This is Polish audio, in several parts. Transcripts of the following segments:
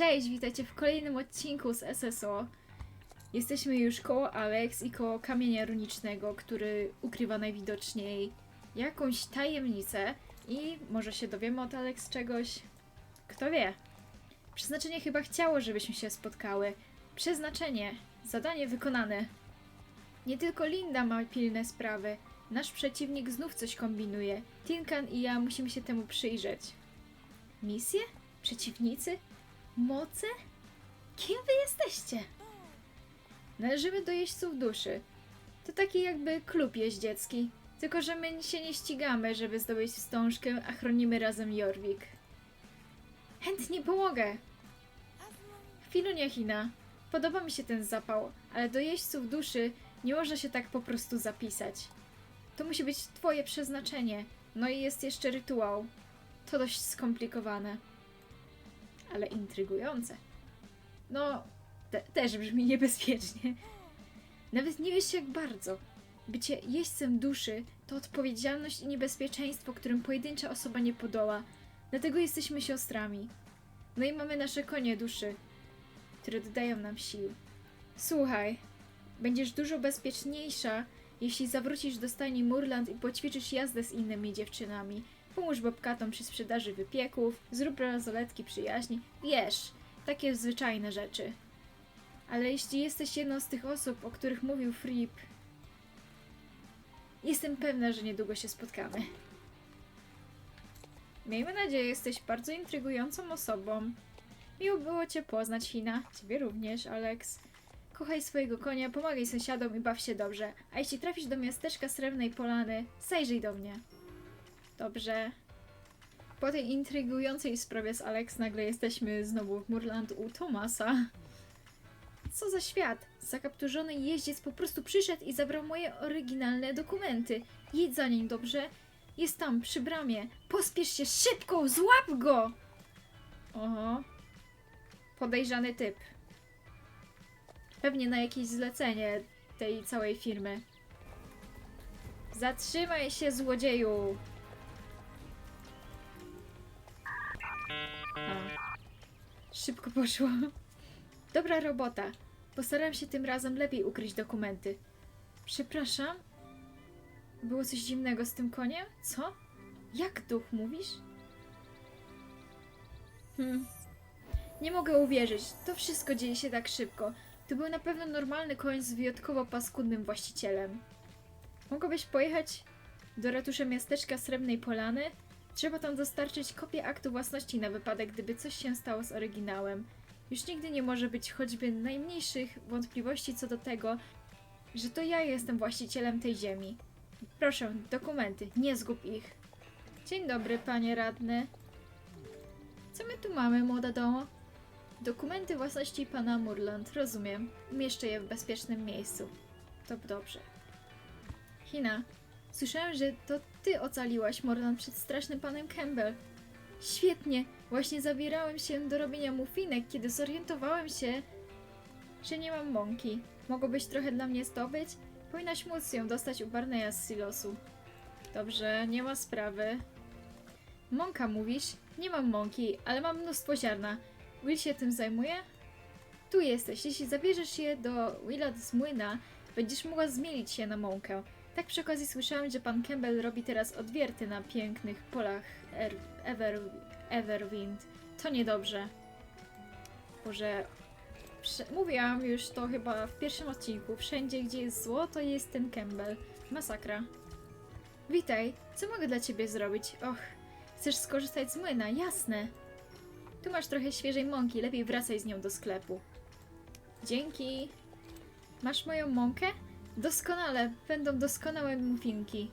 Cześć, witajcie w kolejnym odcinku z SSO. Jesteśmy już koło Alex i koło kamienia runicznego, który ukrywa najwidoczniej jakąś tajemnicę i może się dowiemy od Alex czegoś. Kto wie? Przeznaczenie chyba chciało, żebyśmy się spotkały. Przeznaczenie. Zadanie wykonane. Nie tylko Linda ma pilne sprawy. Nasz przeciwnik znów coś kombinuje. Tinkan i ja musimy się temu przyjrzeć. Misje? Przeciwnicy? Moce? Kim wy jesteście? Należymy do jeźdźców duszy. To taki jakby klub jeździecki. Tylko, że my się nie ścigamy, żeby zdobyć wstążkę, a chronimy razem Jorvik. Chętnie pomogę. Chwilunia, China. Podoba mi się ten zapał, ale do jeźdźców duszy nie można się tak po prostu zapisać. To musi być twoje przeznaczenie. No i jest jeszcze rytuał. To dość skomplikowane ale intrygujące. No, te, też brzmi niebezpiecznie. Nawet nie wiesz jak bardzo. Bycie jeźdźcem duszy to odpowiedzialność i niebezpieczeństwo, którym pojedyncza osoba nie podoła. Dlatego jesteśmy siostrami. No i mamy nasze konie duszy, które dodają nam sił. Słuchaj, będziesz dużo bezpieczniejsza, jeśli zawrócisz do stajni Murland i poćwiczysz jazdę z innymi dziewczynami. Pomóż bobkatom przy sprzedaży wypieków, zrób bransoletki przyjaźni. Wiesz, takie zwyczajne rzeczy. Ale jeśli jesteś jedną z tych osób, o których mówił Fripp, jestem pewna, że niedługo się spotkamy. Miejmy nadzieję, jesteś bardzo intrygującą osobą. Miło było Cię poznać, Hina. Ciebie również, Alex. Kochaj swojego konia, pomagaj sąsiadom i baw się dobrze. A jeśli trafisz do miasteczka Srebrnej Polany, zajrzyj do mnie. Dobrze. Po tej intrygującej sprawie z Alex nagle jesteśmy znowu w Murland u Tomasa. Co za świat! Zakapturzony jeździec po prostu przyszedł i zabrał moje oryginalne dokumenty. Jedź za nim, dobrze? Jest tam, przy bramie. Pospiesz się szybko, złap go! Oho. Podejrzany typ. Pewnie na jakieś zlecenie tej całej firmy. Zatrzymaj się, złodzieju! Szybko poszło. Dobra robota. Postaram się tym razem lepiej ukryć dokumenty. Przepraszam? Było coś dziwnego z tym koniem? Co? Jak duch mówisz? Hmm. Nie mogę uwierzyć. To wszystko dzieje się tak szybko. To był na pewno normalny koń z wyjątkowo paskudnym właścicielem. Mogłabyś pojechać do ratusza miasteczka Srebrnej Polany? Trzeba tam dostarczyć kopię aktu własności na wypadek, gdyby coś się stało z oryginałem. Już nigdy nie może być choćby najmniejszych wątpliwości co do tego, że to ja jestem właścicielem tej ziemi. Proszę, dokumenty, nie zgub ich. Dzień dobry, panie radny. Co my tu mamy, młoda domo? Dokumenty własności pana Murland, rozumiem. Umieszczę je w bezpiecznym miejscu. To dobrze. Hina, słyszałem, że to ty ocaliłaś Morland przed strasznym panem Campbell. Świetnie, właśnie zabierałem się do robienia muffinek, kiedy zorientowałem się, że nie mam mąki. Mogłabyś trochę dla mnie zdobyć? Powinnaś móc ją dostać u Barneya z silosu. Dobrze, nie ma sprawy. Mąka mówisz? Nie mam mąki, ale mam mnóstwo ziarna. Will się tym zajmuje? Tu jesteś. Jeśli zabierzesz je do Willa z młyna, będziesz mogła zmienić się na mąkę. Tak przy okazji słyszałem, że pan Campbell robi teraz odwierty na pięknych polach er Ever Everwind. To niedobrze. Boże, mówiłam już to chyba w pierwszym odcinku. Wszędzie, gdzie jest zło, to jest ten Campbell. Masakra. Witaj, co mogę dla ciebie zrobić? Och, chcesz skorzystać z młyna? Jasne. Tu masz trochę świeżej mąki, lepiej wracaj z nią do sklepu. Dzięki. Masz moją mąkę? Doskonale, będą doskonałe muffinki.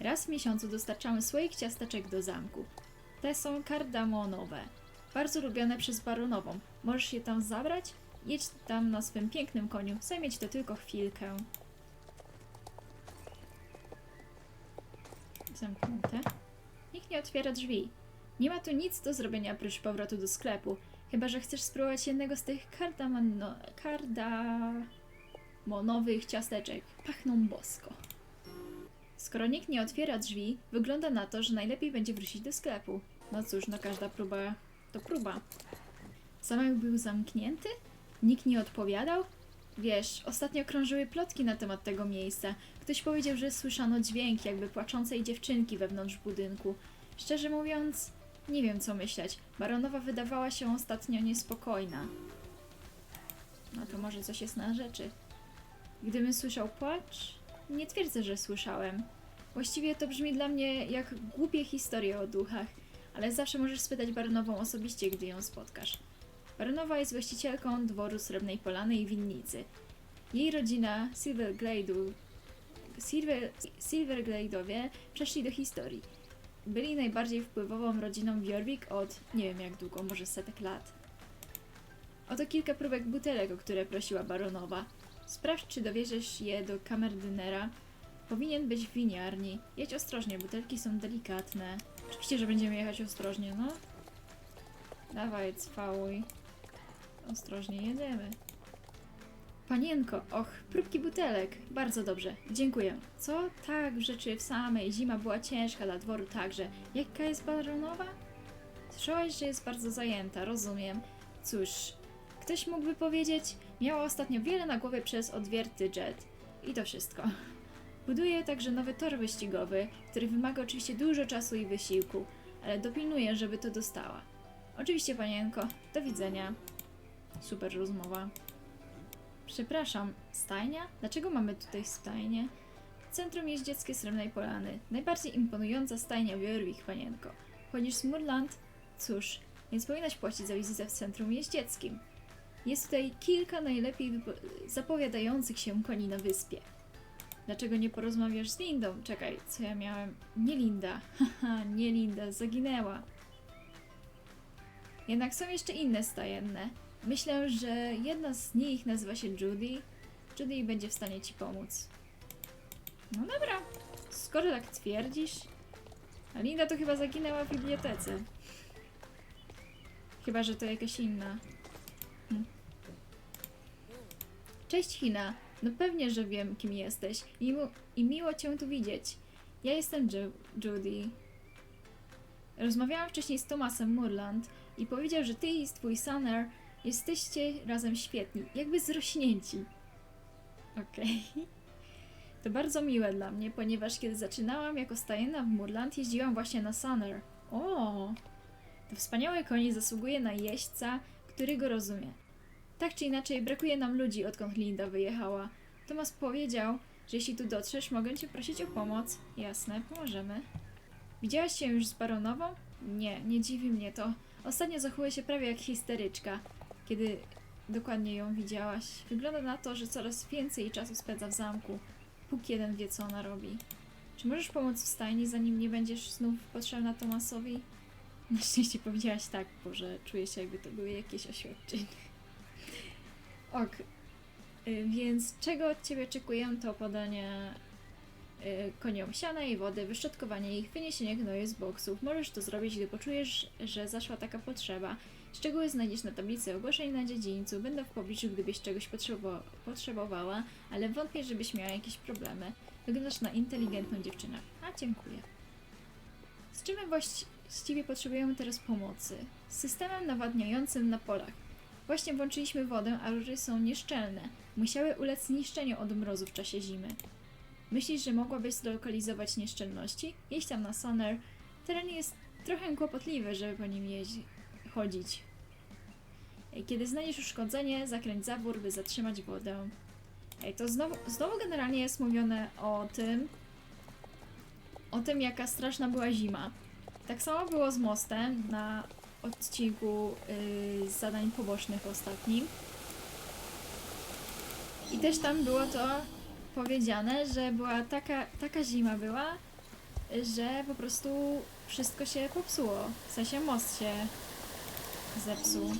Raz w miesiącu dostarczamy swoich ciasteczek do zamku. Te są kardamonowe. Bardzo lubione przez baronową. Możesz je tam zabrać? Jedź tam na swym pięknym koniu. Zajmie ci to tylko chwilkę. Zamknięte. Nikt nie otwiera drzwi. Nie ma tu nic do zrobienia oprócz powrotu do sklepu. Chyba, że chcesz spróbować jednego z tych kardamano... kardamonowych ciasteczek. Pachną bosko. Skoro nikt nie otwiera drzwi, wygląda na to, że najlepiej będzie wrócić do sklepu. No cóż, no każda próba to próba. Zamek był zamknięty? Nikt nie odpowiadał? Wiesz, ostatnio krążyły plotki na temat tego miejsca. Ktoś powiedział, że słyszano dźwięk jakby płaczącej dziewczynki wewnątrz budynku. Szczerze mówiąc, nie wiem co myśleć. Baronowa wydawała się ostatnio niespokojna. No to może coś jest na rzeczy. Gdybym słyszał płacz, nie twierdzę, że słyszałem. Właściwie to brzmi dla mnie jak głupie historie o duchach, ale zawsze możesz spytać Baronową osobiście, gdy ją spotkasz. Baronowa jest właścicielką dworu Srebrnej Polany i winnicy. Jej rodzina Silvergladu, Silver, przeszli do historii. Byli najbardziej wpływową rodziną w Jorvik od nie wiem jak długo, może setek lat. Oto kilka próbek butelek, o które prosiła baronowa. Sprawdź, czy dowieziesz je do kamerdynera. Powinien być w winiarni. Jedź ostrożnie, butelki są delikatne. Oczywiście, że będziemy jechać ostrożnie, no. Dawaj, cwałuj. Ostrożnie jedziemy. Panienko, och, próbki butelek. Bardzo dobrze, dziękuję. Co? Tak, w rzeczy w samej. Zima była ciężka dla dworu także. Jaka jest baronowa? Słyszałaś, że jest bardzo zajęta, rozumiem. Cóż, ktoś mógłby powiedzieć, miała ostatnio wiele na głowie przez odwierty jet. I to wszystko. Buduje także nowy tor wyścigowy, który wymaga oczywiście dużo czasu i wysiłku, ale dopilnuję, żeby to dostała. Oczywiście, panienko, do widzenia. Super rozmowa. Przepraszam, stajnia? Dlaczego mamy tutaj stajnię? Centrum jeździeckie Srebrnej Polany. Najbardziej imponująca stajnia w Jorvik, panienko. Chodzisz z Murland? Cóż, więc powinnaś płacić za wizytę w centrum jeździeckim. Jest tutaj kilka najlepiej zapowiadających się koni na wyspie. Dlaczego nie porozmawiasz z Lindą? Czekaj, co ja miałem? Nie Linda. Haha, nie Linda, zaginęła. Jednak są jeszcze inne stajenne. Myślę, że jedna z nich nazywa się Judy. Judy będzie w stanie ci pomóc. No dobra, skoro tak twierdzisz. A Linda to chyba zaginęła w bibliotece. Chyba, że to jakaś inna. Cześć Hina. No pewnie, że wiem, kim jesteś. I, mu- I miło cię tu widzieć. Ja jestem Ju- Judy. Rozmawiałam wcześniej z Tomasem Murland i powiedział, że ty i twój Sunner jesteście razem świetni, jakby zrośnięci. Okej. To bardzo miłe dla mnie, ponieważ kiedy zaczynałam jako stajena w Murland, jeździłam właśnie na Sunner. O! To wspaniały koń zasługuje na jeźdźca, który go rozumie. Tak czy inaczej, brakuje nam ludzi, odkąd Linda wyjechała. Tomas powiedział, że jeśli tu dotrzesz, mogę cię prosić o pomoc. Jasne, pomożemy. Widziałaś się już z baronową? Nie, nie dziwi mnie to. Ostatnio zachowuje się prawie jak histeryczka, kiedy dokładnie ją widziałaś. Wygląda na to, że coraz więcej czasu spędza w zamku. Póki jeden wie, co ona robi. Czy możesz pomóc w stajni, zanim nie będziesz znów potrzebna Tomasowi? Na szczęście powiedziałaś tak, bo że czuję się, jakby to były jakieś oświadczenia. Ok. Y, Więc czego od Ciebie oczekuję, to podanie y, koniom siana i wody, wyszczotkowanie ich, wyniesienie gnoju z boksów. Możesz to zrobić, gdy poczujesz, że zaszła taka potrzeba. Szczegóły znajdziesz na tablicy ogłoszeń na dziedzińcu. Będę w pobliżu, gdybyś czegoś potrzebo- potrzebowała, ale wątpię, żebyś miała jakieś problemy. Wyglądasz na inteligentną dziewczynę. A, dziękuję. Z czym właściwie potrzebujemy teraz pomocy? Z systemem nawadniającym na polach. Właśnie włączyliśmy wodę, a rury są nieszczelne. Musiały ulec zniszczeniu od mrozu w czasie zimy. Myślisz, że mogłabyś zlokalizować nieszczelności? Jeźdź tam na Sunner. Teren jest trochę kłopotliwy, żeby po nim jeździ- chodzić. Kiedy znajdziesz uszkodzenie, zakręć zawór, by zatrzymać wodę. Ej, to znowu, znowu generalnie jest mówione o tym, o tym, jaka straszna była zima. Tak samo było z mostem na odcinku yy, z zadań pobocznych ostatnim. I też tam było to powiedziane, że była taka, taka zima była, że po prostu wszystko się popsuło. W sensie most się zepsuł.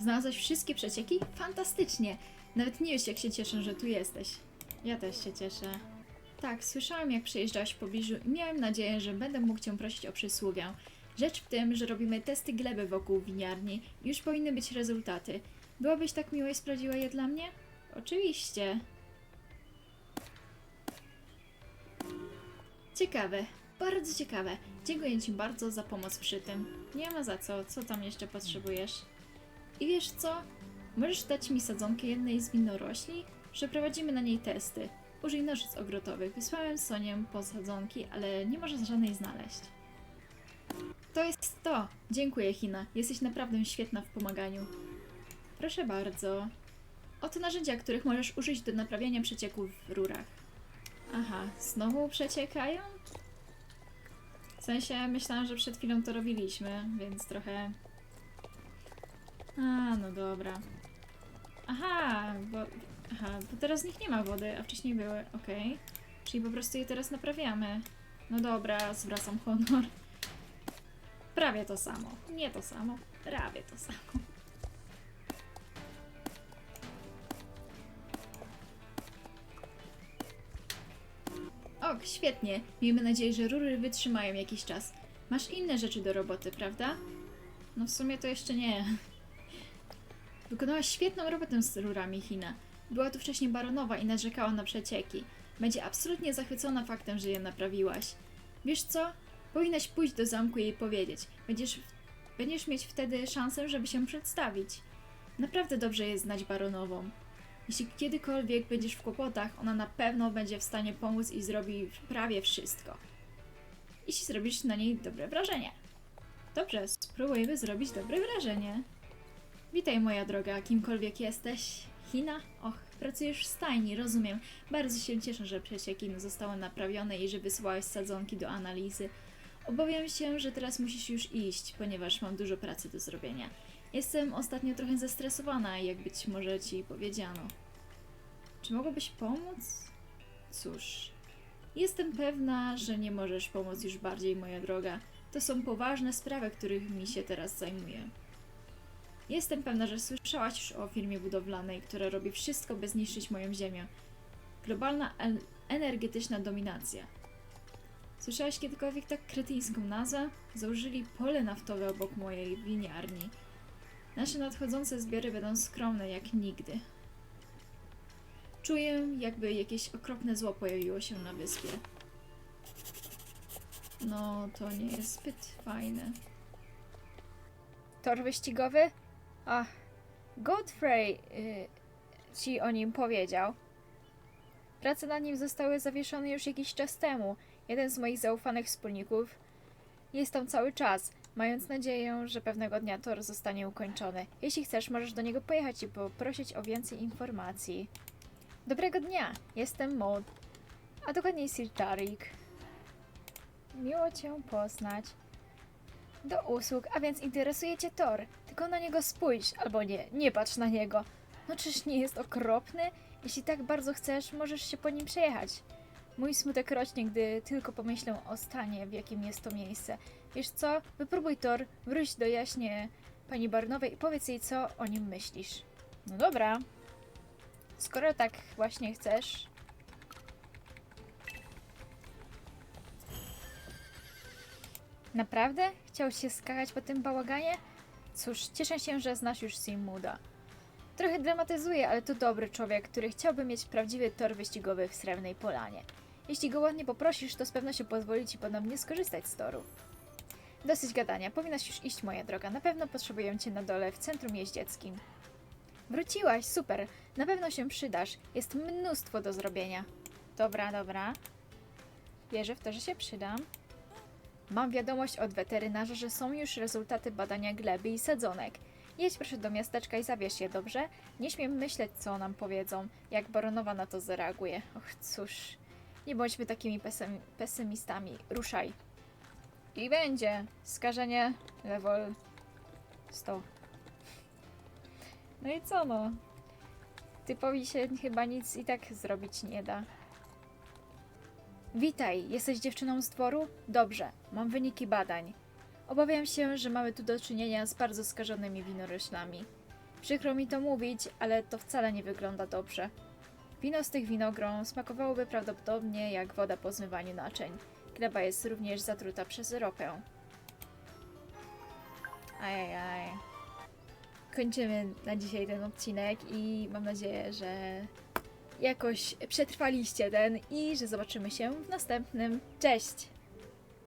Znalazłeś wszystkie przecieki? Fantastycznie! Nawet nie wiesz, jak się cieszę, że tu jesteś. Ja też się cieszę. Tak, słyszałam, jak przejeżdżałaś w pobliżu i miałem nadzieję, że będę mógł cię prosić o przysługę. Rzecz w tym, że robimy testy gleby wokół winiarni już powinny być rezultaty. Byłabyś tak miła i sprawdziła je dla mnie? Oczywiście. Ciekawe, bardzo ciekawe. Dziękuję Ci bardzo za pomoc przy tym. Nie ma za co, co tam jeszcze potrzebujesz. I wiesz co? Możesz dać mi sadzonkę jednej z winorośli? Przeprowadzimy na niej testy. Użyj nożyc ogrodowych. Wysłałem Sonię po sadzonki, ale nie możesz żadnej znaleźć. To jest to! Dziękuję, Hina. Jesteś naprawdę świetna w pomaganiu. Proszę bardzo. Oto narzędzia, których możesz użyć do naprawiania przecieków w rurach. Aha, znowu przeciekają? W sensie myślałam, że przed chwilą to robiliśmy, więc trochę. A, no dobra. Aha, bo. Aha, bo teraz w nich nie ma wody, a wcześniej były, okej. Czyli po prostu je teraz naprawiamy. No dobra, zwracam honor. Prawie to samo. Nie to samo, prawie to samo. Ok, świetnie. Miejmy nadzieję, że rury wytrzymają jakiś czas. Masz inne rzeczy do roboty, prawda? No w sumie to jeszcze nie. Wykonałaś świetną robotę z rurami, Hina. Była tu wcześniej baronowa i narzekała na przecieki. Będzie absolutnie zachwycona faktem, że je naprawiłaś. Wiesz co? Powinnaś pójść do zamku i jej powiedzieć. Będziesz, będziesz mieć wtedy szansę, żeby się przedstawić. Naprawdę dobrze jest znać baronową. Jeśli kiedykolwiek będziesz w kłopotach, ona na pewno będzie w stanie pomóc i zrobi prawie wszystko. Jeśli zrobisz na niej dobre wrażenie. Dobrze, spróbujmy zrobić dobre wrażenie. Witaj, moja droga, kimkolwiek jesteś. Hina? Och, pracujesz w stajni, rozumiem. Bardzo się cieszę, że przecieki zostały naprawione i że wysłałeś sadzonki do analizy. Obawiam się, że teraz musisz już iść, ponieważ mam dużo pracy do zrobienia. Jestem ostatnio trochę zestresowana, jak być może ci powiedziano. Czy mogłabyś pomóc? Cóż, jestem pewna, że nie możesz pomóc już bardziej, moja droga. To są poważne sprawy, którymi się teraz zajmuję. Jestem pewna, że słyszałaś już o firmie budowlanej, która robi wszystko, by zniszczyć moją ziemię. Globalna en- energetyczna dominacja. Słyszałaś kiedykolwiek tak kretyńską nazwę? Założyli pole naftowe obok mojej winiarni. Nasze nadchodzące zbiory będą skromne jak nigdy. Czuję, jakby jakieś okropne zło pojawiło się na wyspie. No, to nie jest zbyt fajne. Tor wyścigowy? Ach, Godfrey y, ci o nim powiedział. Prace nad nim zostały zawieszone już jakiś czas temu. Jeden z moich zaufanych wspólników jest tam cały czas, mając nadzieję, że pewnego dnia tor zostanie ukończony. Jeśli chcesz, możesz do niego pojechać i poprosić o więcej informacji. Dobrego dnia, jestem Maud, a dokładniej Sir Tarik. Miło Cię poznać. Do usług, a więc interesuje Cię tor. Tylko na niego spójrz, albo nie, nie patrz na niego. No czyż nie jest okropny? Jeśli tak bardzo chcesz, możesz się po nim przejechać. Mój smutek rośnie, gdy tylko pomyślę o stanie, w jakim jest to miejsce. Wiesz co? Wypróbuj tor, wróć do jaśnie pani Barnowej i powiedz jej, co o nim myślisz. No dobra. Skoro tak właśnie chcesz. Naprawdę? Chciał się skakać po tym bałaganie? Cóż, cieszę się, że znasz już Simuda. Trochę dramatyzuje, ale to dobry człowiek, który chciałby mieć prawdziwy tor wyścigowy w Srebrnej Polanie. Jeśli go ładnie poprosisz, to z pewnością pozwoli ci ponownie skorzystać z toru. Dosyć gadania, powinnaś już iść, moja droga. Na pewno potrzebuję cię na dole w centrum jeździeckim. Wróciłaś, super. Na pewno się przydasz. Jest mnóstwo do zrobienia. Dobra, dobra. Wierzę w to, że się przydam. Mam wiadomość od weterynarza, że są już rezultaty badania gleby i sadzonek. Jedź proszę do miasteczka i zabierz je, dobrze? Nie śmiem myśleć, co nam powiedzą, jak baronowa na to zareaguje. Och, cóż, nie bądźmy takimi pesym- pesymistami. Ruszaj. I będzie. Skażenie level 100. No i co no? Typowi się chyba nic i tak zrobić nie da. Witaj, jesteś dziewczyną z dworu? Dobrze, mam wyniki badań. Obawiam się, że mamy tu do czynienia z bardzo skażonymi winoroślami. Przykro mi to mówić, ale to wcale nie wygląda dobrze. Wino z tych winogron smakowałoby prawdopodobnie jak woda po zmywaniu naczyń. Gleba jest również zatruta przez ropę. Ajajaj. Kończymy na dzisiaj ten odcinek i mam nadzieję, że jakoś przetrwaliście ten i że zobaczymy się w następnym. Cześć!